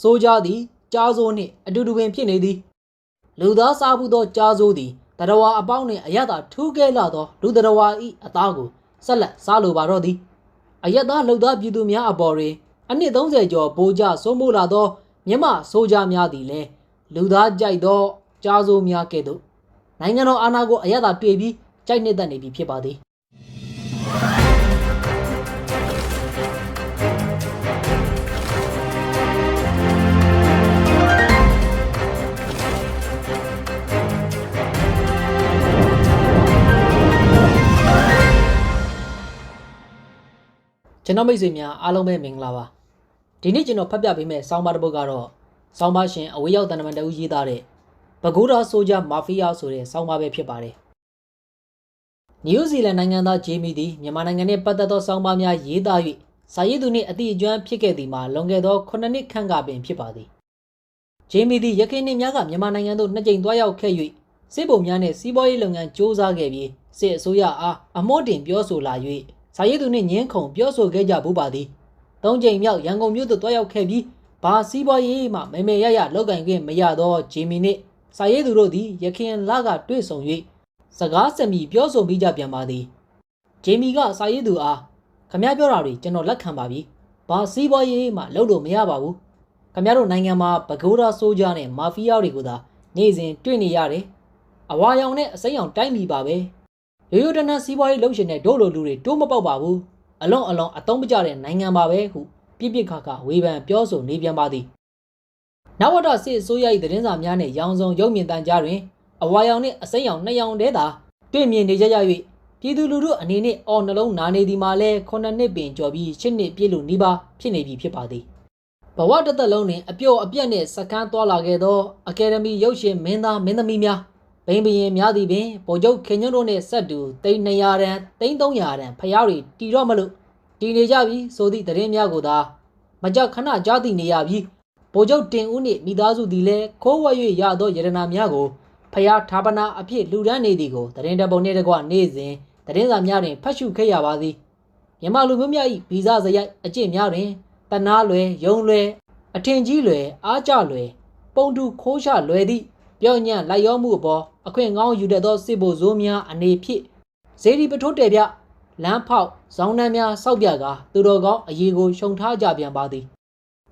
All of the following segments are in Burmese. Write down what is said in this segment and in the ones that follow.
ဆိုကြသည်ကြားစိုးနှင့်အတူတူပင်ဖြစ်နေသည်လူသားစားမှုသောကြားစိုးသည်တရဝါအပေါင်းနှင့်အယက်သာထူးကဲလာသောလူတရဝါဤအသားကိုဆက်လက်စားလိုပါတော့သည်အယက်သားလှုပ်သားပြည်သူများအပေါ်တွင်အနှစ်30ကျော်ဗိုလ်ကြစိုးမိုးလာသောမြမဆိုကြများသည်လည်းလူသားကြိုက်သောကြားစိုးများကဲ့သို့နိုင်ငံတော်အာဏာကိုအယက်သာတွေ့ပြီးကြိုက်နှစ်သက်နေပြီဖြစ်ပါသည် ကျွန်တော်မိတ်ဆွေများအားလုံးပဲမင်္ဂလာပါဒီနေ့ကျွန်တော်ဖတ်ပြပေးမယ့်ဆောင်းပါးတစ်ပုဒ်ကတော့ဆောင်းပါးရှင်အဝေးရောက်တန်တမန်တဦးရေးသားတဲ့ဘဂူရာဆိုဂျာမာဖီးယားဆိုတဲ့ဆောင်းပါးပဲဖြစ်ပါတယ်နယူးဇီလန်နိုင်ငံသားဂျေမီသည်မြန်မာနိုင်ငံနဲ့ပတ်သက်သောဆောင်းပါးများရေးသား၍စာရေးသူနှင့်အသည့်အကျွမ်းဖြစ်ခဲ့သည်မှာလွန်ခဲ့သော9နှစ်ခန့်ကပင်ဖြစ်ပါသည်ဂျေမီသည်ရခိုင်နှင့်များကမြန်မာနိုင်ငံသို့နှစ်ကြိမ်သွားရောက်ခဲ့၍စစ်ဗုံများနှင့်စီးပွားရေးလုပ်ငန်းစ조사ခဲ့ပြီးစစ်အစိုးရအားအမော့တင်ပြောဆိုလာ၍ စာရေးသူနှင့်ညင်းခုန်ပြောဆိုခဲ့ကြဘူးပါသည်သုံးကြိမ်မြောက်ရန်ကုန်မြို့သို့တွားရောက်ခဲ့ပြီးဘာစီးပွားရေးမှမေမေရရလောက်ကင်ခွင့်မရသောဂျီမီနှင့်စာရေးသူတို့သည်ရခင်လကတွေ့ဆုံ၍စကားစမီပြောဆိုမိကြပြန်ပါသည်ဂျီမီကစာရေးသူအားခမရပြောတာတွေကျွန်တော်လက်ခံပါပြီဘာစီးပွားရေးမှလုပ်လို့မရပါဘူးခမရတို့နိုင်ငံမှာဘဂိုးရာဆိုဂျာနဲ့မာဖီးယားတွေကိုသာနေ့စဉ်တွေ့နေရတယ်အဝါရောင်နဲ့အစိမ်းရောင်တိုက်မိပါပဲ ရိုးရိုးတန်းတန်းစီးပွားရေးလုပ်ရှင်တဲ့ဒို့လိုလူတွေတိုးမပေါက်ပါဘူးအလွန်အလွန်အသုံးမကျတဲ့နိုင်ငံပါပဲဟုပြစ်ပြစ်ခါခါဝေဖန်ပြောဆိုနေပြန်ပါသည်နောက်ဝတ္တစစ်အစိုးရ၏သတင်းစာများနှင့်ရောင်စုံရုပ်မြင်သံကြားတွင်အဝါရောင်နှင့်အစိမ်းရောင်နှစ်ရောင်တည်းသာတွေ့မြင်နေကြရ၍ပြည်သူလူထုအနေနဲ့အော်နှလုံးနာနေသည်မှာလဲခုနှစ်နှစ်ပင်ကျော်ပြီးရှစ်နှစ်ပြည့်လို့နီးပါးဖြစ်နေပြီဖြစ်ပါသည်ဘဝတစ်သက်လုံးတွင်အပျော်အပြက်နှင့်စကန်းသွားလာခဲ့သောအကယ်ဒမီရုပ်ရှင်မင်းသားမင်းသမီးများ ဘိန်ဘရင်များသည်ပင်ဗိုလ်ချုပ်ခင်ညွန့်တို့နှင့်ဆက်တူတိန်း200တန်းတိန်း300တန်းဖျားတွေတီတော့မလို့တီနေကြပြီဆိုသည့်သတင်းများကိုသာမကြောက်ခဏကြားသိနေရပြီးဗိုလ်ချုပ်တင်ဦးနှင့်မိသားစုသည်လည်းခိုးဝှက်၍ရသောယရနာများကိုဖျားဌာပနာအဖြစ်လူဒန်းနေသည်ကိုသတင်းတပုံနှင့်တကွနေ့စဉ်သတင်းစာများတွင်ဖတ်ရှုခဲ့ရပါသည်မြန်မာလူမျိုးများ၏ဗီဇစရိုက်အကျင့်များတွင်တနာလွယ်ယုံလွယ်အထင်ကြီးလွယ်အားကြလွယ်ပုံတူခိုးချလွယ်သည့် ပြောညံ့လိုက်ရောမှုအပေါ်အခွင့်ကောင်းယူတတ်သောစစ်ဗိုလ်စိုးများအနေဖြင့်ဇေဒီပထိုးတယ်ပြလမ်းဖောက်ဇောင်းနှမ်းများစောက်ပြကာသူတော်ကောင်းအရေးကိုရှုံထားကြပြန်ပါသည်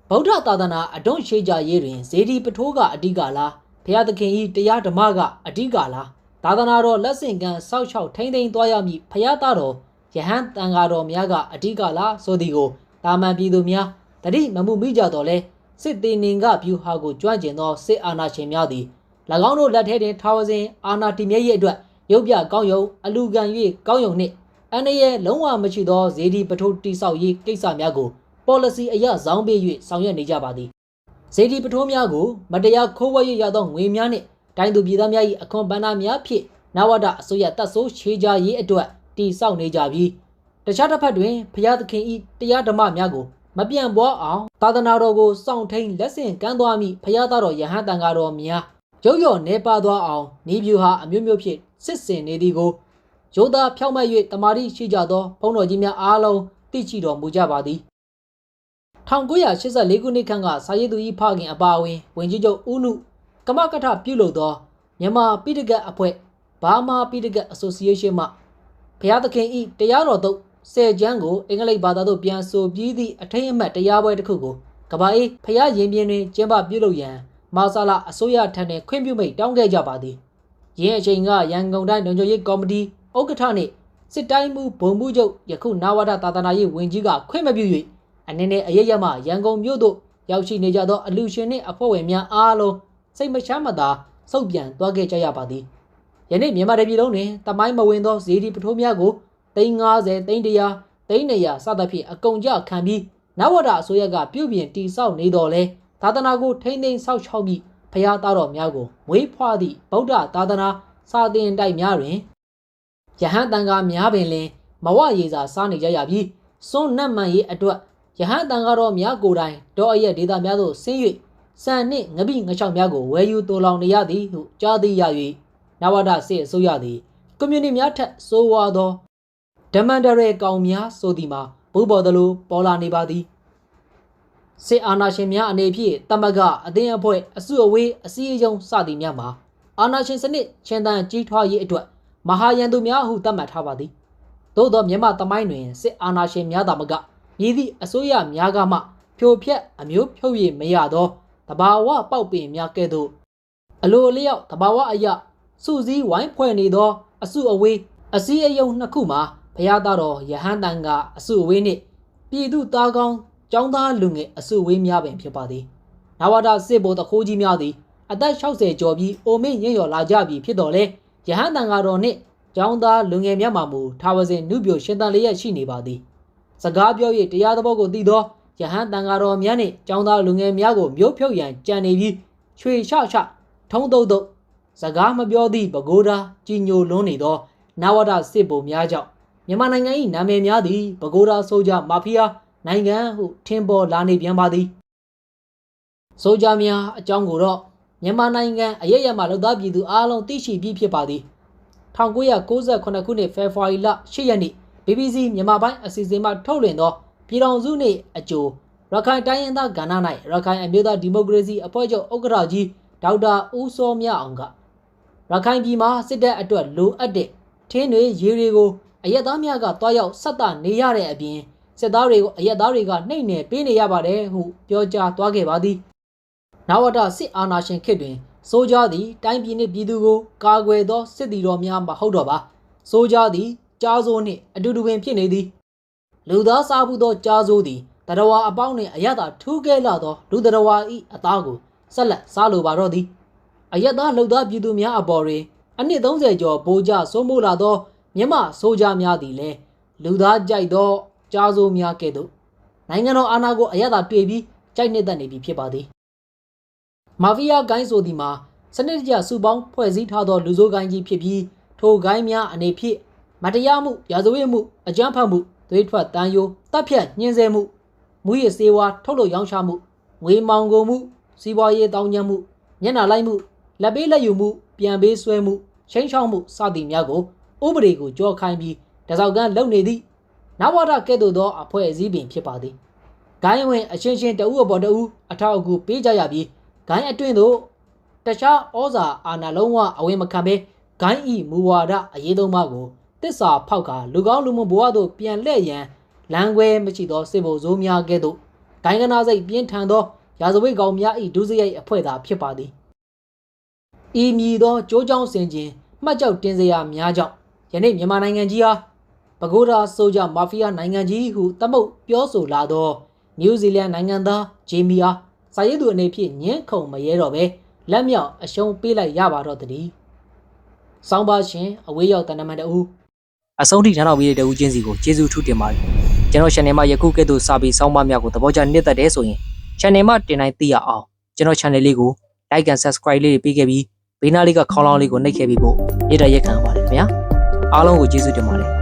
ဗုဒ္ဓသာသနာအဒွန့်ရှိကြရေးတွင်ဇေဒီပထိုးကအဓိကလားဘုရားသခင်၏တရားဓမ္မကအဓိကလားသာသနာတော်လက်ဆင့်ကမ်းစောက်ချောက်ထိမ့်သိမ်းသွားရမည်ဘုရားသားတော်ယဟန်တန်ဃာတော်များကအဓိကလားဆိုသည်ကိုတာမန်ပြည်သူများတတိမမှုမိကြတော့လဲစစ်တေနင်ကဗျူဟာကိုကြွန့်ကျင်သောစစ်အာဏာရှင်များသည်၎ င်းတို့လက်ထဲတွင်ထာဝစဉ်အာနာတီမြဲရဲ့အတွက်ရုပ်ပြကောင်းယုံအလူခံ၍ကောင်းယုံနှင့်အန်ရဲ့လုံးဝမရှိသောဇေဒီပထိုးတိဆောက်ရေးကိစ္စများကို policy အရဇောင်းပေး၍ဆောင်ရွက်နေကြပါသည်ဇေဒီပထိုးများကိုမတရားခိုးဝှက်ရသောငွေများနှင့်တိုင်းသူပြည်သားများ၏အခွန်ပန်းနာများဖြင့်နဝဒအစိုးရတပ်ဆိုးခြေကြရေးအတွက်တိဆောက်နေကြပြီးတခြားတစ်ဖက်တွင်ဖျားသခင်၏တရားဓမ္မများကိုမပြန့်ပွားအောင်သာသနာတော်ကိုစောင့်ထိန်လက်ဆင့်ကမ်းသွားမိဖျားသားတော်ယဟန်တန်ဃာတော်များ ရုပ်ရော်နေပါသွားအောင်နေပြူဟာအမျိုးမျိုးဖြင့်စစ်စင်နေသည်ကိုရိုးသားဖြောင့်မတ်၍တမာတိရှိကြသောဘုန်းတော်ကြီးများအားလုံးသိရှိတော်မူကြပါသည်1984ခုနှစ်ခန့်ကစာရေးသူ၏ဖခင်အပါအဝင်ဝင်ကြီးချုပ်ဦးနုကမကထပြုလုပ်သောမြန်မာပိဋကတ်အဖွဲ့ဘာမာပိဋကတ် Association မှဘုရားသခင်၏တရားတော်သို့ဆယ်ကျမ်းကိုအင်္ဂလိပ်ဘာသာသို့ပြန်ဆိုပြီးသည့်အထိတ်အမှတ်တရားပွဲတစ်ခုကိုကဘာအေးဖျားရင်ပြင်းတွင်ကျင်းပပြုလုပ်ရန် မာဆာလာအစိုးရထံတွင်ခွင့်ပြုမိတ်တောင်းခဲ့ကြပါသည်။ယင်းအချိန်ကရန်ကုန်တိုင်းလုံခြုံရေးကော်မတီဥက္ကဋ္ဌနှင့်စစ်တိုင်းမှုဘုံမှုချုပ်ယခုနာဝဒသာသနာရေးဝန်ကြီးကခွင့်မပြု၍အနေနဲ့အရရမှရန်ကုန်မြို့သို့ရောက်ရှိနေကြသောအလူရှင်နှင့်အဖွဲ့ဝင်များအားလုံးစိတ်မချမ်းမသာစုပ်ပြန်သွားခဲ့ကြရပါသည်။ယနေ့မြန်မာပြည်လုံးတွင်တမိုင်းမဝင်သောဇေဒီပထိုးများကို350 300 300စသဖြင့်အကုန်ကြခံပြီးနဝဒအစိုးရကပြုပြင်တိဆောက်နေတော်လဲ သာသနာကိုထိမ့်သိမ်းဆောက်ရှောက်ပြီးဖျားသားတော်များကိုမွေးဖွားသည့်ဗုဒ္ဓသာသနာစာသင်တိုက်များတွင်ယဟန်တန်ဃာများပင်လင်မဝရေစာစားနေကြရပြီးစွန်းနတ်မှန်ရေးအတွက်ယဟန်တန်ဃာတော်များကိုယ်တိုင်ဒေါ်အရက်ဒေတာများသို့ဆင်း၍စံနှင့်ငပိငချောင်များကိုဝယ်ယူတိုးလောင်နေရသည်ဟုကြားသိရ၍နဝဒစစ်အစိုးရသည်ကွန်မြူနတီများထက်ဆိုးဝါးသောဒမန်ဒရဲကောင်များဆိုသည်မှာဘူပေါ်သလိုပေါ်လာနေပါသည် စစ်အာဏာရှင်များအနေဖြင့်တမကအသင်းအဖွဲ့အစုအဝေးအစည်းအရုံးစသည်များမှာအာဏာရှင်စနစ်ချင်းတန်ကြီးထွားရေးအတွက်မဟာရန်သူများဟုသတ်မှတ်ထားပါသည်သို့သောမြန်မာတမိုင်းတွင်စစ်အာဏာရှင်များသာမကမြည်သည့်အစိုးရများကမှဖြိုဖျက်အမျိုးဖြုတ်၍မရသောတဘာဝပေါက်ပင်များကဲ့သို့အလိုအလျောက်တဘာဝအရာစုစည်းဝိုင်းဖွဲ့နေသော အစုအဝေးအစည်းအရုံးနှစ်ခုမှာဘုရားသားတော်ယဟန်တန်ကအစုအဝေးနှင့်ပြည်သူသားကောင်း ကျောင်းသားလူငယ်အစုအဝေးများပင်ဖြစ်ပါသည်နဝတာစစ်ဘိုလ်တခိုးကြီးများသည်အသက်60ကျော်ပြီးအိုမင်းညံ့လျော်လာကြပြီဖြစ်တော်လဲယဟန်တန်ကတော့နှင့်ကျောင်းသားလူငယ်များမှမူထာဝစဉ်နုပြိုရှင်တန်လေးရရှိနေပါသည်စကားပြော၍တရားသဘောကိုသိသောယဟန်တန်ကတော့များနှင့်ကျောင်းသားလူငယ်များကိုမျိုးဖြုတ်ရန်ကြံနေပြီးချွေချချထုံးတုပ်တုပ်စကားမပြောသည့်ပကိုးသားကြီးညိုလွန်းနေသောနဝတာစစ်ဘိုလ်များကြောင့်မြန်မာနိုင်ငံ၏နာမည်များသည်ပကိုးသားဆိုကြမာဖီးယား နိုင်ငံဟုထင်ပေါ်လာနေပြန်ပါသည်ဆိုကြများအကြောင်းကိုတော့မြန်မာနိုင်ငံအရရမှလောက်သားပြည်သူအားလုံးသိရှိပြီးဖြစ်ပါသည်1998ခုနှစ်ဖေဖော်ဝါရီလ10ရက်နေ့ BBC မြန်မာပိုင်းအစီအစဉ်မှထုတ်လွှင့်သောပြည်ထောင်စုနှင့်အကျိုးရခိုင်တိုင်းရင်းသားကဏ္ဍ၌ရခိုင်အမျိုးသားဒီမိုကရေစီအဖွဲ့ချုပ်ဥက္ကဋ္ဌကြီးဒေါက်တာဦးစောမြအောင်ကရခိုင်ပြည်မှာစစ်တပ်အတွက်လိုအပ်တဲ့ထင်းတွေရေတွေကိုအရက်သားများကတွားရောက်ဆက်တာနေရတဲ့အပြင် စစ်သားတွေကိုအရက်သားတွေကနှိမ့်နယ်ပေးနေရပါတယ်ဟုပြောကြားသွားခဲ့ပါသည်နဝတစစ်အာဏာရှင်ခေတ်တွင်စိုးကြသည်တိုင်းပြည်နှင့်ပြည်သူကိုကာကွယ်သောစစ်တီတော်များမဟုတ်တော့ပါစိုးကြသည်ကြားစိုးနှင့်အတူတူပင်ဖြစ်နေသည်လူသားစားမှုသောကြားစိုးသည်တရဝါအပေါင်းနှင့်အရသာထူးကဲလာသောလူတရဝါဤအသားကိုဆက်လက်စားလိုပါတော့သည်အယက်သားလှုပ်သားပြည်သူများအပေါ်တွင်အနှစ်30ကျော်ဗိုလ်ကြစိုးမိုးလာသောမြမဆိုးကြများသည်လည်းလူသားကြိုက်သော ကြားစိုးများကဲ့သို့နိုင်ငံတော်အာဏာကိုအယက်သာတွေ့ပြီးကြိုက်နှစ်သက်နေပြီဖြစ်ပါသည်မာဖီးယားဂိုင်းဆိုသည်မှာစနစ်တကျစုပေါင်းဖွဲ့စည်းထားသောလူဆိုးဂိုင်းကြီးဖြစ်ပြီးထိုဂိုင်းများအနေဖြင့်မတရားမှုရာဇဝတ်မှုအကြမ်းဖက်မှုသွေးထွက်တမ်းယိုတပ်ဖြတ်ညှင်းဆဲမှုမူရစ်စေဝါထုတ်လုပ်ရောင်းချမှုငွေမောင်ကုန်မှုစီးပွားရေးတောင်းကျမ်းမှုမျက်နှာလိုက်မှုလက်ပေးလက်ယူမှုပြန်ပေးဆွဲမှုချင်းချောင်းမှုစသည်များကိုဥပဒေကိုကြောခိုင်းပြီးတစောက်ကန်းလုပ်နေသည့် နဝရကဲ့သို့သောအဖွဲ့အစည်းပင်ဖြစ်ပါသည်ဂိုင်းဝင်အချင်းချင်းတအုပ်အပေါ်တအုပ်အထောက်အကူပေးကြရပြီးဂိုင်းအတွင်းသို့တခြားဩဇာအာဏာလုံးဝအဝင်မခံဘဲဂိုင်းဤမူဝါဒအရေးသုံးပါးကိုတစ္ဆာဖောက်ကလူကောင်းလူမွန်ဘဝသို့ပြန်လှည့်ရန်လမ်းခွဲမရှိသောစစ်ဘုံစိုးများကဲ့သို့ဂိုင်းကနာစိတ်ပြင်းထန်သောရာဇဝတ်ကောင်များ၏ဒုစရိုက်အဖွဲ့သာဖြစ်ပါသည်ဤမည်သောကြိုးကြောင်းစင်ခြင်းမှတ်ကြောက်တင်စရာများကြောင့်ယနေ့မြန်မာနိုင်ငံကြီးဟာ ပကိုးဒါဆိုကြမာဖီးယားနိုင်ငံကြီးဟုတမုတ်ပြောဆိုလာသောနယူးဇီလန်နိုင်ငံသားဂျေမီယာစာရေးသူအနေဖြင့်ညှင်းခုန်မရဲတော့ပဲလက်မြောက်အရှုံးပေးလိုက်ရပါတော့တည်း။ဆောင်းပါရှင်အဝေးရောက်တနမန်တအူးအဆုံးထိနားတော်ပြီးတဲ့တဦးချင်းစီကိုကျေးဇူးထူးတင်ပါတယ်။ကျွန်တော် channel မှာယခုကဲ့သို့စာပေဆောင်းပါးများကိုသဘောကျနှစ်သက်တယ်ဆိုရင် channel မှာတင်တိုင်းသိရအောင်ကျွန်တော် channel လေးကို like and subscribe လေးတွေပေးခဲ့ပြီးဘေးနားလေးကခေါင်းလောင်းလေးကိုနှိပ်ခဲ့ပြီးဖို့မေတ္တာရက်ခံပါတယ်ခင်ဗျာ။အားလုံးကိုကျေးဇူးတင်ပါတယ်